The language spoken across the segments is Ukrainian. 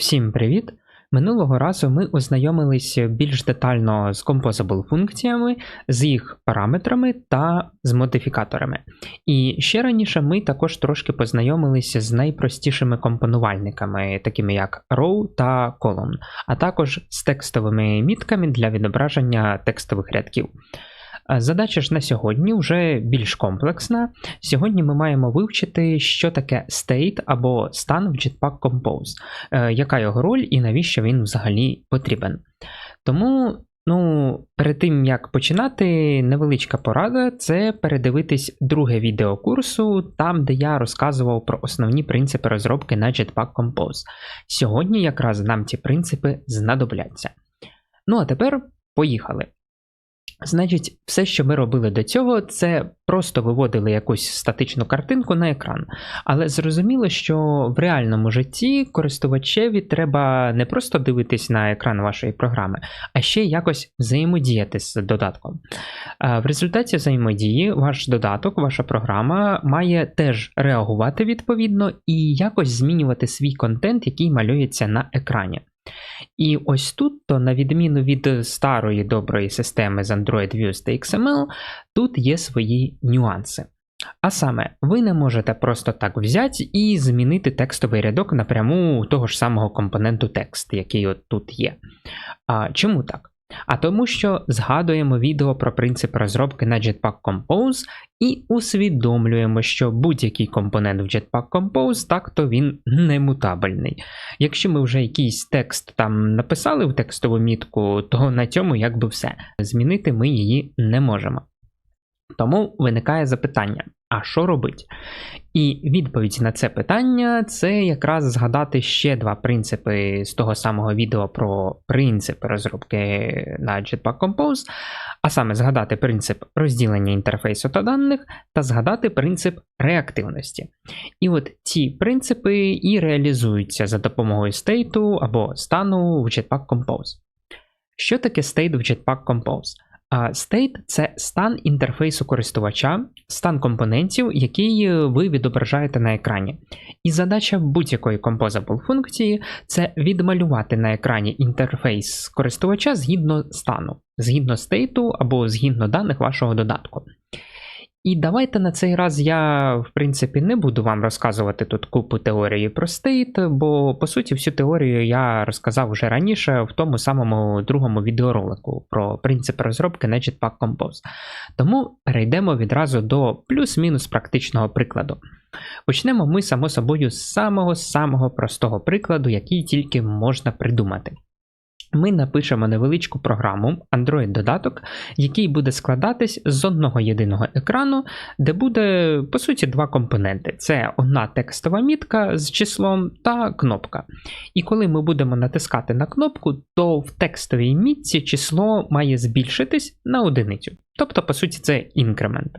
Всім привіт! Минулого разу ми ознайомилися більш детально з Composable функціями, з їх параметрами та з модифікаторами. І ще раніше ми також трошки познайомилися з найпростішими компонувальниками, такими як row та column, а також з текстовими мітками для відображення текстових рядків. Задача ж на сьогодні вже більш комплексна. Сьогодні ми маємо вивчити, що таке state або стан в Jetpack Compose, е, яка його роль і навіщо він взагалі потрібен. Тому, ну, перед тим як починати, невеличка порада це передивитись друге відео курсу, там, де я розказував про основні принципи розробки на Jetpack Compose. Сьогодні якраз нам ці принципи знадобляться. Ну а тепер поїхали. Значить, все, що ми робили до цього, це просто виводили якусь статичну картинку на екран. Але зрозуміло, що в реальному житті користувачеві треба не просто дивитись на екран вашої програми, а ще якось взаємодіяти з додатком. В результаті взаємодії ваш додаток, ваша програма має теж реагувати відповідно і якось змінювати свій контент, який малюється на екрані. І ось тут, то на відміну від старої доброї системи з Android Views та XML, тут є свої нюанси. А саме, ви не можете просто так взяти і змінити текстовий рядок напряму того ж самого компоненту текст, який от тут є. А чому так? А тому, що згадуємо відео про принцип розробки на Jetpack Compose і усвідомлюємо, що будь-який компонент в Jetpack Compose, так то він немутабельний. Якщо ми вже якийсь текст там написали в текстову мітку, то на цьому якби все. Змінити ми її не можемо. Тому виникає запитання: а що робить? І відповідь на це питання це якраз згадати ще два принципи з того самого відео про принципи розробки на Jetpack Compose, а саме згадати принцип розділення інтерфейсу та даних, та згадати принцип реактивності. І от ці принципи і реалізуються за допомогою стейту або стану в Jetpack Compose. Що таке state в Jetpack Compose? State – це стан інтерфейсу користувача, стан компонентів, який ви відображаєте на екрані. І задача будь-якої Composable функції це відмалювати на екрані інтерфейс користувача згідно стану, згідно стейту або згідно даних вашого додатку. І давайте на цей раз я, в принципі, не буду вам розказувати тут купу теорії про стейт, бо по суті всю теорію я розказав вже раніше в тому самому другому відеоролику про принцип розробки на Jetpack Compose. Тому перейдемо відразу до плюс-мінус практичного прикладу. Почнемо ми, само собою, з самого-самого простого прикладу, який тільки можна придумати. Ми напишемо невеличку програму Android-додаток, який буде складатись з одного єдиного екрану, де буде, по суті, два компоненти: це одна текстова мітка з числом та кнопка. І коли ми будемо натискати на кнопку, то в текстовій мітці число має збільшитись на одиницю. Тобто, по суті, це інкремент.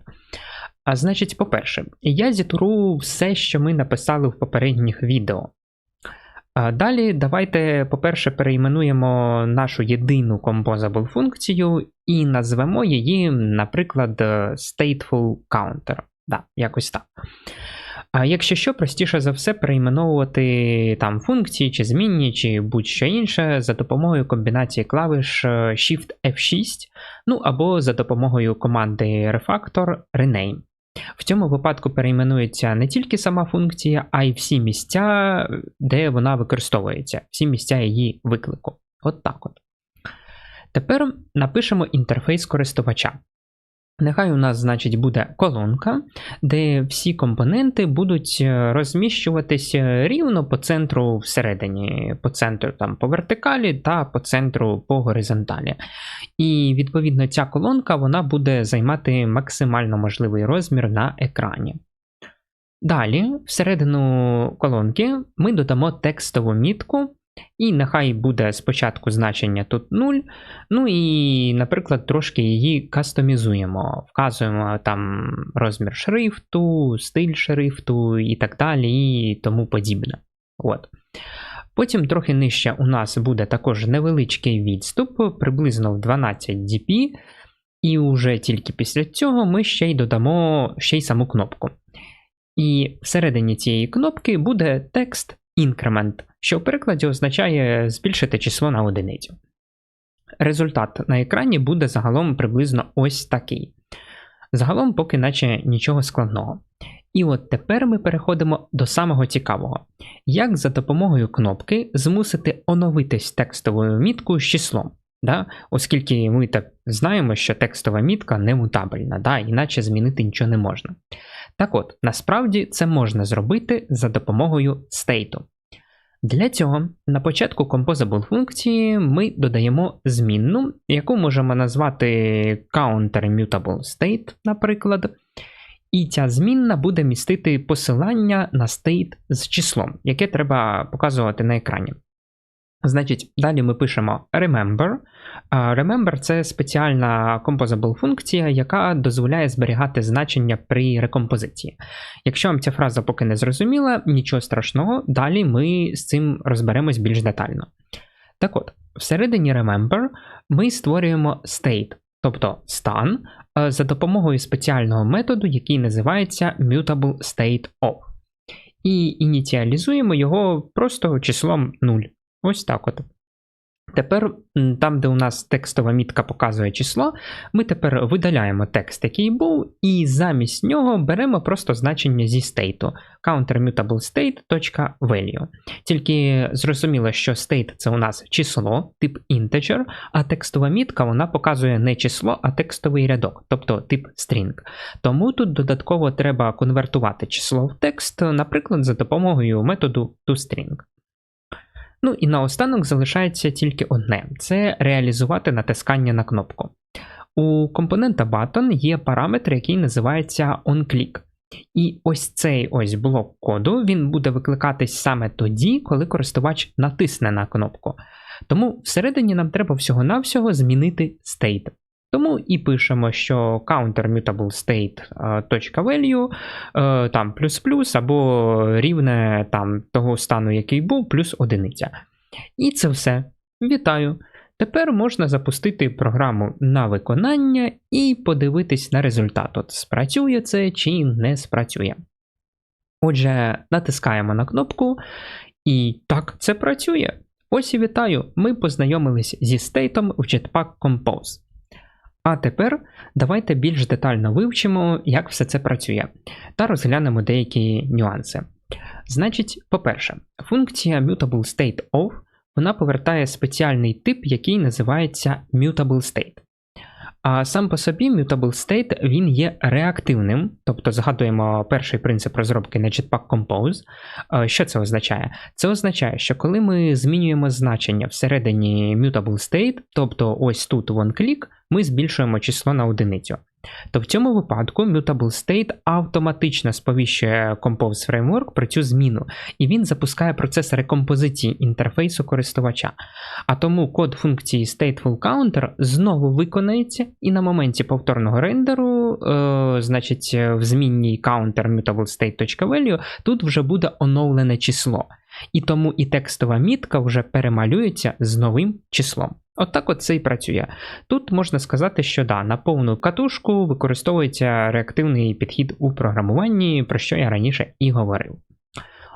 А значить, по-перше, я зітру все, що ми написали в попередніх відео. Далі давайте, по-перше, перейменуємо нашу єдину composable функцію і назвемо її, наприклад, stateful counter. Да, якось так. А якщо що, простіше за все, перейменовувати там функції, чи змінні, чи будь-що інше за допомогою комбінації клавиш Shift F6, ну або за допомогою команди refactor rename. В цьому випадку перейменується не тільки сама функція, а й всі місця, де вона використовується, всі місця її виклику. От так от. Тепер напишемо інтерфейс користувача. Нехай у нас, значить, буде колонка, де всі компоненти будуть е, розміщуватися рівно по центру всередині, по центру там по вертикалі та по центру по горизонталі. І відповідно ця колонка вона буде займати максимально можливий розмір на екрані. Далі, всередину колонки, ми додамо текстову мітку. І нехай буде спочатку значення тут 0. Ну і, наприклад, трошки її кастомізуємо. Вказуємо там розмір шрифту, стиль шрифту і так далі, і тому подібне. От. Потім трохи нижче у нас буде також невеличкий відступ, приблизно в 12 dp. І вже тільки після цього ми ще й додамо ще й саму кнопку. І всередині цієї кнопки буде текст increment, що в перекладі означає збільшити число на одиницю. Результат на екрані буде загалом приблизно ось такий. Загалом, поки наче нічого складного. І от тепер ми переходимо до самого цікавого: як за допомогою кнопки змусити оновитись текстовою міткою з числом. Да? Оскільки ми так знаємо, що текстова мітка немутабельна, да? іначе змінити нічого не можна. Так от, насправді це можна зробити за допомогою стейту. Для цього на початку Composable функції ми додаємо змінну, яку можемо назвати CounterMutable State, наприклад. І ця змінна буде містити посилання на state з числом, яке треба показувати на екрані. Значить, далі ми пишемо remember. Remember це спеціальна composable функція, яка дозволяє зберігати значення при рекомпозиції. Якщо вам ця фраза поки не зрозуміла, нічого страшного, далі ми з цим розберемось більш детально. Так от, всередині remember ми створюємо state, тобто стан, за допомогою спеціального методу, який називається mutable state of. І ініціалізуємо його просто числом 0. Ось так от. Тепер, там, де у нас текстова мітка показує число, ми тепер видаляємо текст, який був, і замість нього беремо просто значення зі стейту countermutablestate.value. Тільки зрозуміло, що state це у нас число, тип integer, а текстова мітка вона показує не число, а текстовий рядок, тобто тип string. Тому тут додатково треба конвертувати число в текст, наприклад, за допомогою методу toString. Ну і наостанок залишається тільки одне: це реалізувати натискання на кнопку. У компонента Button є параметр, який називається onClick. І ось цей ось блок коду він буде викликатись саме тоді, коли користувач натисне на кнопку. Тому всередині нам треба всього-навсього змінити state. Тому і пишемо, що countermutablestate.value е, там плюс-плюс або рівне там того стану, який був, плюс одиниця. І це все. Вітаю! Тепер можна запустити програму на виконання і подивитись на результат. От спрацює це чи не спрацює. Отже, натискаємо на кнопку, і так, це працює. Ось і вітаю! Ми познайомились зі стейтом в Jetpack Compose. А тепер давайте більш детально вивчимо, як все це працює, та розглянемо деякі нюанси. Значить, по-перше, функція Mutable State of вона повертає спеціальний тип, який називається Mutable State. А сам по собі Mutable State він є реактивним, тобто згадуємо перший принцип розробки на Jetpack Compose. Що це означає? Це означає, що коли ми змінюємо значення всередині Mutable State, тобто ось тут one OnClick, ми збільшуємо число на одиницю. То в цьому випадку Mutable State автоматично сповіщує Compose Framework про цю зміну, і він запускає процес рекомпозиції інтерфейсу користувача. А тому код функції Stateful Counter знову виконається, і на моменті повторного рендеру, е, значить, в змінній counter mutable state.value тут вже буде оновлене число. І тому і текстова мітка вже перемалюється з новим числом. От от це і працює. Тут можна сказати, що да, на повну катушку використовується реактивний підхід у програмуванні, про що я раніше і говорив.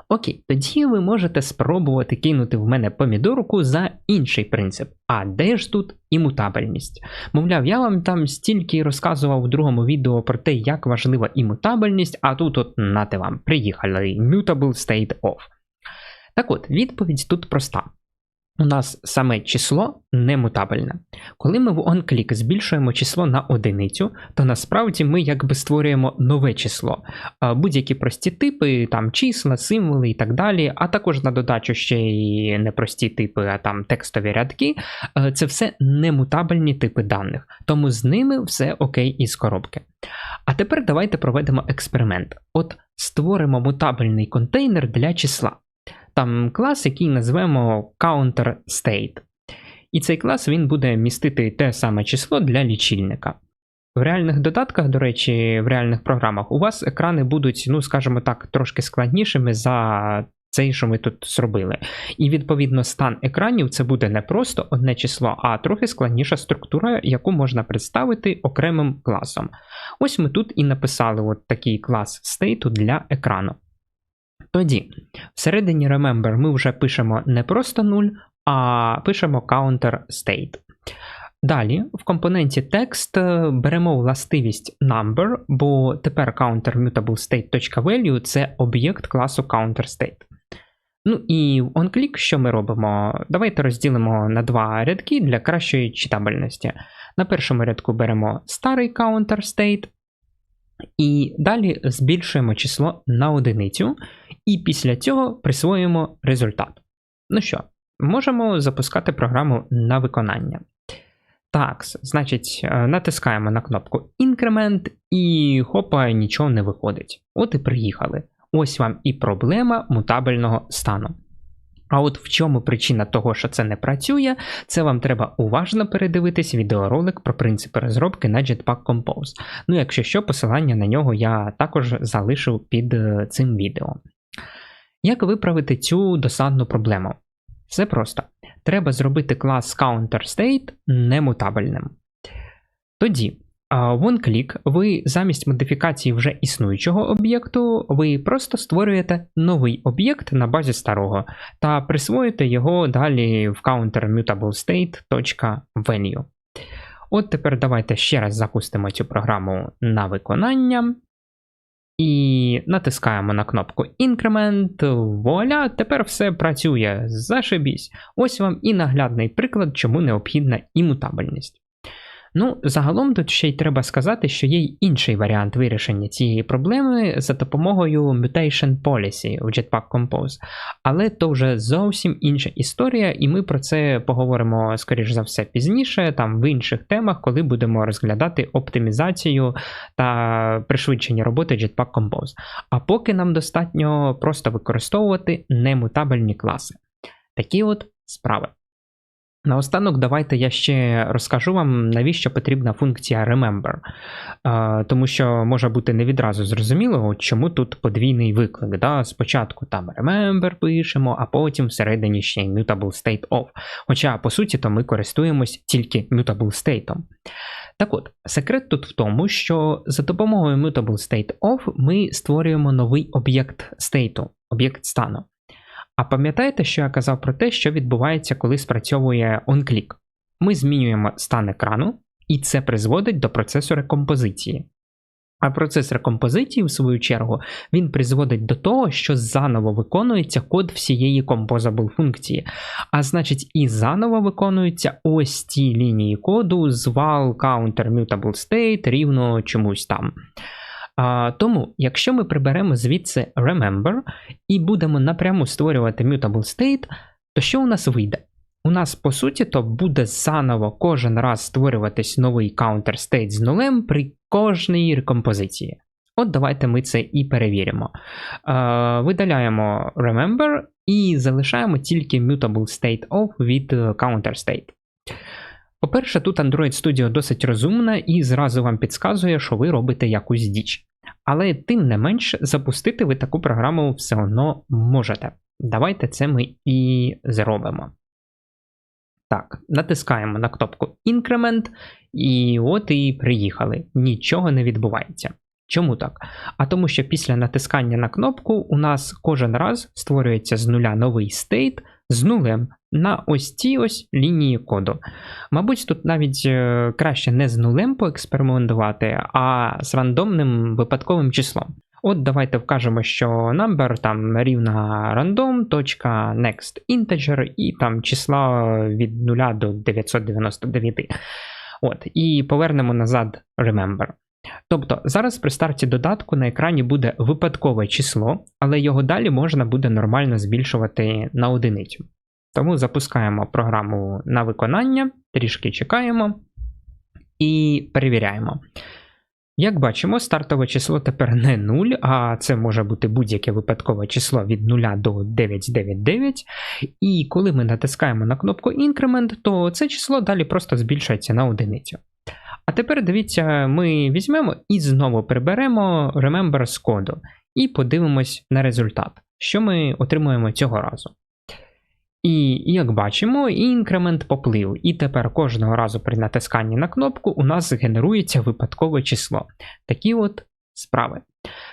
Окей, тоді ви можете спробувати кинути в мене помідорку за інший принцип. А де ж тут імутабельність? Мовляв, я вам там стільки розказував у другому відео про те, як важлива імутабельність, а тут от нате вам, приїхали Mutable State of. Так от, відповідь тут проста у нас саме число немутабельне. Коли ми в onClick збільшуємо число на одиницю, то насправді ми якби створюємо нове число. Будь-які прості типи, там числа, символи і так далі, а також на додачу ще й не прості типи, а там текстові рядки, це все немутабельні типи даних, тому з ними все окей із коробки. А тепер давайте проведемо експеримент. От створимо мутабельний контейнер для числа там клас, який назвемо CounterState. І цей клас він буде містити те саме число для лічильника. В реальних додатках, до речі, в реальних програмах у вас екрани будуть, ну, скажімо так, трошки складнішими за цей, що ми тут зробили. І відповідно стан екранів це буде не просто одне число, а трохи складніша структура, яку можна представити окремим класом. Ось ми тут і написали от такий клас стейту для екрану. Тоді, всередині Remember ми вже пишемо не просто 0, а пишемо counter state. Далі в компоненті text е, беремо властивість number, бо тепер counter mutable це об'єкт класу counterState. Ну і onClick що ми робимо? Давайте розділимо на два рядки для кращої читабельності. На першому рядку беремо старий counterState, і далі збільшуємо число на одиницю, і після цього присвоюємо результат. Ну що, можемо запускати програму на виконання. Так, значить, е, натискаємо на кнопку інкремент, і хопа, нічого не виходить. От і приїхали. Ось вам і проблема мутабельного стану. А от в чому причина того, що це не працює, це вам треба уважно передивитись відеоролик про принципи розробки на Jetpack Compose. Ну, якщо що, посилання на нього я також залишу під е, цим відео. Як виправити цю досадну проблему? Все просто. Треба зробити клас CounterState немутабельним. Тоді, в OneClick ви замість модифікації вже існуючого об'єкту, ви просто створюєте новий об'єкт на базі старого та присвоїте його далі в countermutablestate.value. От тепер давайте ще раз запустимо цю програму на виконання. І натискаємо на кнопку Increment. Вуаля, тепер все працює. Зашибісь. Ось вам і наглядний приклад, чому необхідна імутабельність. Ну, загалом тут ще й треба сказати, що є й інший варіант вирішення цієї проблеми за допомогою Mutation Policy в Jetpack Compose. Але то вже зовсім інша історія, і ми про це поговоримо, скоріш за все, пізніше, там в інших темах, коли будемо розглядати оптимізацію та пришвидшення роботи Jetpack Compose. А поки нам достатньо просто використовувати немутабельні класи. Такі от справи. Наостанок, давайте я ще розкажу вам, навіщо потрібна функція Remember. Тому що може бути не відразу зрозуміло, чому тут подвійний виклик. Да? Спочатку там Remember пишемо, а потім всередині ще й Mutable State of. Хоча, по суті, то ми користуємось тільки Mutable State. Так от, секрет тут в тому, що за допомогою Mutable State of ми створюємо новий об'єкт стейту, об'єкт стану. А пам'ятаєте, що я казав про те, що відбувається, коли спрацьовує OnClick? Ми змінюємо стан екрану, і це призводить до процесу рекомпозиції. А процес рекомпозиції, в свою чергу, він призводить до того, що заново виконується код всієї composable функції. А значить, і заново виконуються ось ті лінії коду з val counter mutable state рівно чомусь там. Тому, якщо ми приберемо звідси remember і будемо напряму створювати mutable state, то що у нас вийде? У нас, по суті, то буде заново кожен раз створюватись новий counter state з нулем при кожній рекомпозиції. От давайте ми це і перевіримо. Видаляємо remember і залишаємо тільки mutable state of від counter state. По-перше, тут Android Studio досить розумна і зразу вам підказує, що ви робите якусь діч. Але тим не менш, запустити ви таку програму все одно можете. Давайте це ми і зробимо. Так, натискаємо на кнопку Increment, і от і приїхали. Нічого не відбувається. Чому так? А тому що після натискання на кнопку у нас кожен раз створюється з нуля новий стейт з нулем на ось цій ось лінії коду. Мабуть, тут навіть е, краще не з нулем поекспериментувати, а з рандомним випадковим числом. От давайте вкажемо, що number там рівна random.next integer і там числа від 0 до 999. От, І повернемо назад remember. Тобто зараз при старті додатку на екрані буде випадкове число, але його далі можна буде нормально збільшувати на одиницю. Тому запускаємо програму на виконання, трішки чекаємо і перевіряємо. Як бачимо, стартове число тепер не 0, а це може бути будь-яке випадкове число від 0 до 999. І коли ми натискаємо на кнопку Increment, то це число далі просто збільшується на одиницю. А тепер дивіться, ми візьмемо і знову приберемо Remember з коду і подивимось на результат, що ми отримуємо цього разу. І як бачимо, інкремент поплив, і тепер кожного разу при натисканні на кнопку у нас генерується випадкове число. Такі от справи.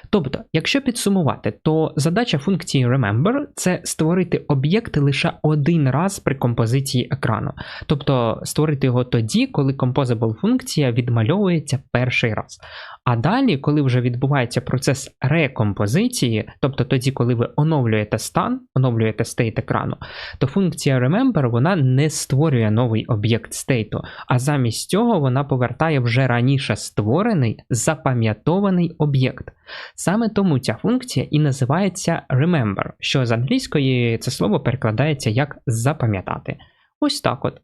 Тобто, якщо підсумувати, то задача функції Remember це створити об'єкт лише один раз при композиції екрану. Тобто створити його тоді, коли composable функція відмальовується перший раз. А далі, коли вже відбувається процес рекомпозиції, тобто тоді, коли ви оновлюєте стан, оновлюєте стейт екрану, то функція Remember вона не створює новий об'єкт стейту, а замість цього вона повертає вже раніше створений запам'ятований об'єкт. Саме тому ця функція і називається Remember, що з англійської це слово перекладається як запам'ятати. Ось так от.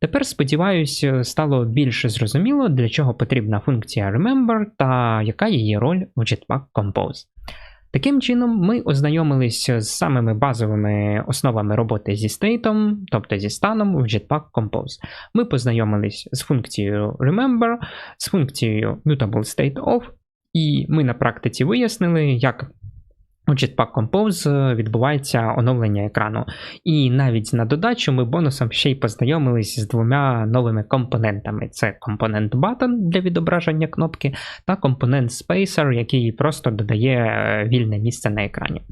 Тепер, сподіваюсь, стало більше зрозуміло, для чого потрібна функція Remember та яка її роль у Jetpack Compose. Таким чином, ми ознайомились з самими базовими основами роботи зі стейтом, тобто зі станом в Jetpack Compose. Ми познайомились з функцією Remember, з функцією Mutable і ми на практиці вияснили, як у Jetpack Compose відбувається оновлення екрану. І навіть на додачу ми бонусом ще й познайомились з двома новими компонентами: це компонент Button для відображення кнопки, та компонент Spacer, який просто додає е, вільне місце на екрані.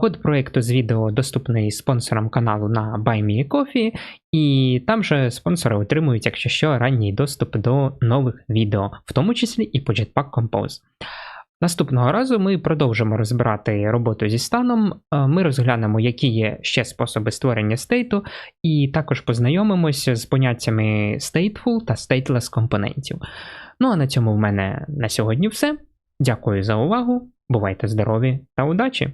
Код проєкту з відео доступний спонсорам каналу на BuyMeCoffee, і там же спонсори отримують, якщо що, ранній доступ до нових відео, в тому числі і по Jetpack Compose. Наступного разу ми продовжимо розбирати роботу зі станом. Ми розглянемо, які є ще способи створення стейту, і також познайомимося з поняттями stateful та stateless компонентів. Ну а на цьому в мене на сьогодні все. Дякую за увагу, бувайте здорові та удачі!